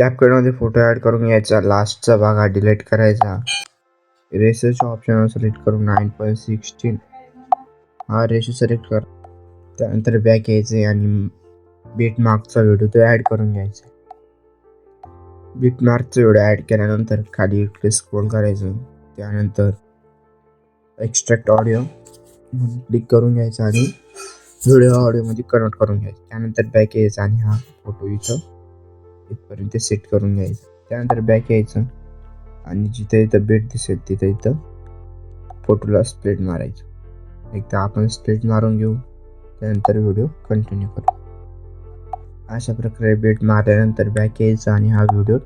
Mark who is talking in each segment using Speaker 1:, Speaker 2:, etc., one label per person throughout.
Speaker 1: कॅपकटमध्ये photo add करून घ्यायचा. लास्टचा भाग हा डिलीट करायचा. रेशोच्या ऑप्शनवर सिलेक्ट करून नाईन पॉईंट सिक्स्टीन हा रेशो सिलेक्ट कर. त्यानंतर बॅक यायचे आणि बीट मार्कचा व्हिडिओ तो ॲड करून घ्यायचा. बीट मार्कचा व्हिडिओ ॲड केल्यानंतर खाली इकडे स्क्रोल करायचं. त्यानंतर एक्स्ट्रॅक्ट ऑडिओ म्हणून क्लिक करून घ्यायचा आणि व्हिडिओ ऑडिओमध्ये कन्वर्ट करून घ्यायचं. त्यानंतर बॅक यायचं आणि हा फोटो इथं इथपर्यंत सेट करून घ्यायचं. त्यानंतर बॅक यायचं. आणि जिथे इथं बेट दिसेल तिथं इथं फोटोला स्प्लिट मारायचं. एकदा आपण स्प्लिट मारून घेऊ. त्यानंतर व्हिडिओ कंटिन्यू करू. अशा प्रकारे बेट मारल्यानंतर बॅक यायचं आणि हा व्हिडिओ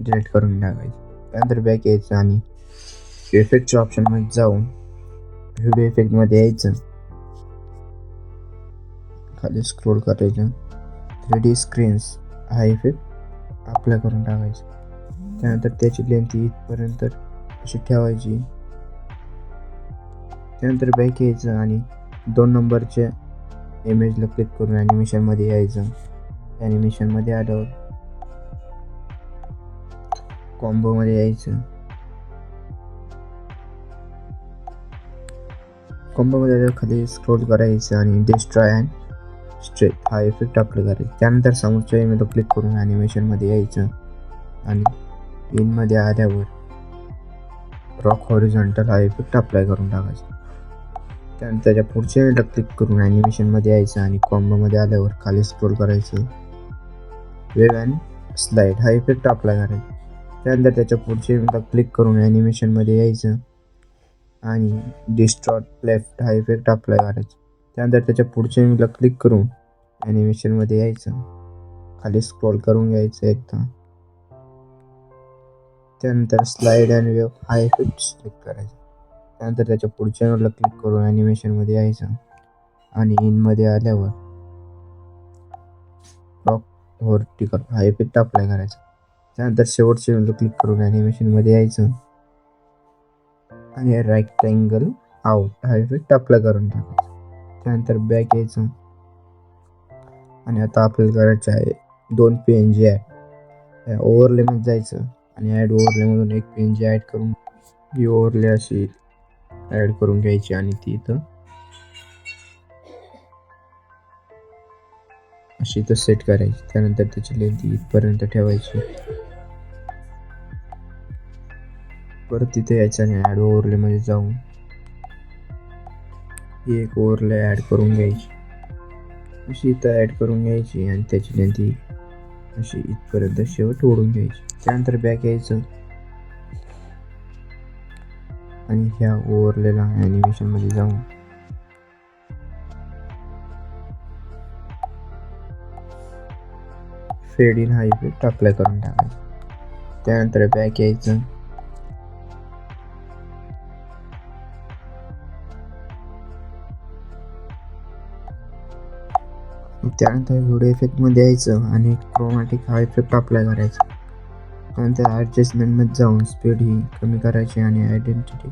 Speaker 1: डिलीट करून टाकायचा. त्यानंतर बॅक यायचं आणि इफेक्टच्या ऑप्शनमध्ये जाऊन व्हिडिओ इफेक्टमध्ये यायचं. खाली स्क्रोल करायचं. थ्री डी स्क्रीन्स हा इफेक्ट अप्लाय करून टाकायचा. त्यानंतर त्याची लेंथ इथपर्यंत अशी ठेवायची. त्यानंतर बॅक यायचं आणि दोन नंबरच्या इमेजला क्लिक करून ॲनिमेशनमध्ये यायचं. ॲनिमेशनमध्ये आल्यावर कॉम्बोमध्ये यायचं. कॉम्बोमध्ये आल्यावर खाली स्क्रोल करायचं आणि डिस्ट्रॉय अँड स्ट्रेट हा इफेक्ट अप्लाय करायचा त्यानंतर समोरच्या इमेजला क्लिक करून ॲनिमेशनमध्ये यायचं. आणि इनमध्ये आल्यावर रॉक हॉरिझॉन्टल हा इफेक्ट अप्लाय करून टाकायचा. त्यानंतर त्याच्या पुढच्या वेळेला क्लिक करून ॲनिमेशनमध्ये यायचं आणि कॉम्बोमध्ये आल्यावर खाली स्क्रोल करायचं. वेव अँड स्लाईड हा इफेक्ट अप्लाय करायचा. त्यानंतर त्याच्या पुढच्या वेळेला क्लिक करून ॲनिमेशनमध्ये यायचं. आणि डिस्ट्रॉट लेफ्ट हा इफेक्ट अप्लाय करायचा. त्यानंतर त्याच्या पुढच्या क्लिक करून ॲनिमेशनमध्ये यायचं. खाली स्क्रोल करून घ्यायचं एकदा. त्यानंतर स्लाईड अँड वेव हा इफेक्ट्स क्लिक करायचं. त्यानंतर त्याच्या पुढच्या इमेजला क्लिक करून ॲनिमेशनमध्ये यायचं. आणि इनमध्ये आल्यावर रॉक व्हर्टिकल हा इफेक्ट अप्लाय करायचा. त्यानंतर शेवटच्या इमेजला क्लिक करून ॲनिमेशनमध्ये यायचं. आणि रेक्टँगल आउट हा इफेक्ट अप्लाय करून टाकायचा. त्यानंतर बॅक यायचं. आणि आता आपल्याला करायचं आहे दोन पी एन जी ॲड ओव्हरलेमध्ये जायचं आणि ॲड ओव्हरलेमधून एक पी एन जी ॲड करून ही ओव्हरले अशी ॲड करून घ्यायची आणि ती इथं अशी इथं सेट करायची. त्यानंतर त्याची लेंथ इथपर्यंत ठेवायची. परत तिथे यायचं आणि ॲड ओव्हरलेमध्ये जाऊन ही एक ओवरले ॲड करून घ्यायची. अशी इथं ॲड करून घ्यायची आणि त्याची लेंथी अशी इथपर्यंत शेवट ओढून घ्यायची. त्यानंतर बॅक यायचं. आणि ह्या ओव्हरलेला ॲनिमेशनमध्ये जाऊन फेड इन हा इफेक्ट अप्लाय करून टाकायचा. त्यानंतर बॅक यायचं. त्यानंतर व्हिडिओ इफेक्टमध्ये यायचं आणि क्रोमॅटिक हा इफेक्ट अप्लाय करायचा. त्यानंतर ॲडजस्टमेंटमध्ये जाऊन स्पीड ही कमी करायची आणि आयडेंटिटी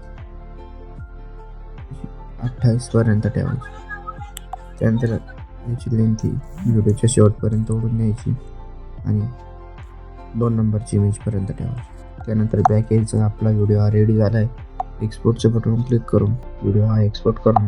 Speaker 1: अठ्ठावीसपर्यंत ठेवायची. त्यानंतर याची लेंथ ही व्हिडिओच्या शेवटपर्यंत ओढून न्यायची आणि दोन नंबरची इमेजपर्यंत ठेवायची. त्यानंतर बॅक यायचं. आपला व्हिडिओ हा रेडी झाला आहे एक्सपोर्टचं बटन क्लिक करून व्हिडिओ हा एक्सपोर्ट करून